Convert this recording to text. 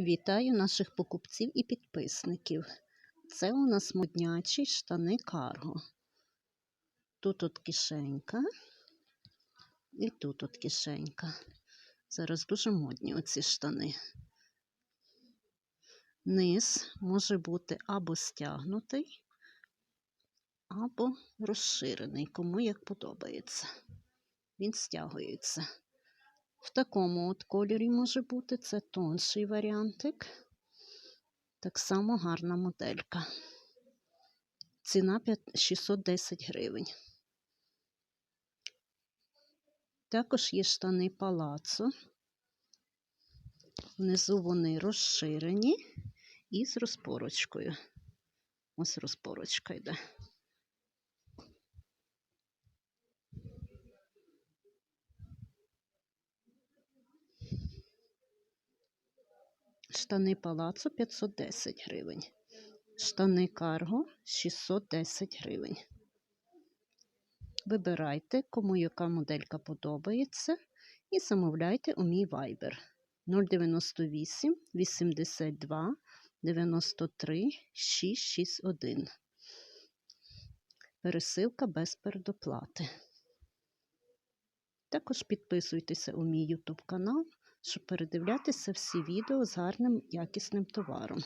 Вітаю наших покупців і підписників. Це у нас моднячі штани Карго. Тут от кишенька і тут от кишенька. Зараз дуже модні оці штани. Низ може бути або стягнутий, або розширений, кому як подобається. Він стягується. В такому от кольорі може бути це тонший варіантик. Так само гарна моделька. Ціна 610 гривень. Також є штани палацо. Внизу вони розширені і з розпорочкою. Ось розпорочка йде. Штани палацо 510 гривень. Штани карго 610 гривень. Вибирайте, кому яка моделька подобається, і замовляйте у мій вайбер 098 82 93 661. Пересилка без передоплати. Також підписуйтеся у мій YouTube канал щоб передивлятися всі відео з гарним якісним товаром.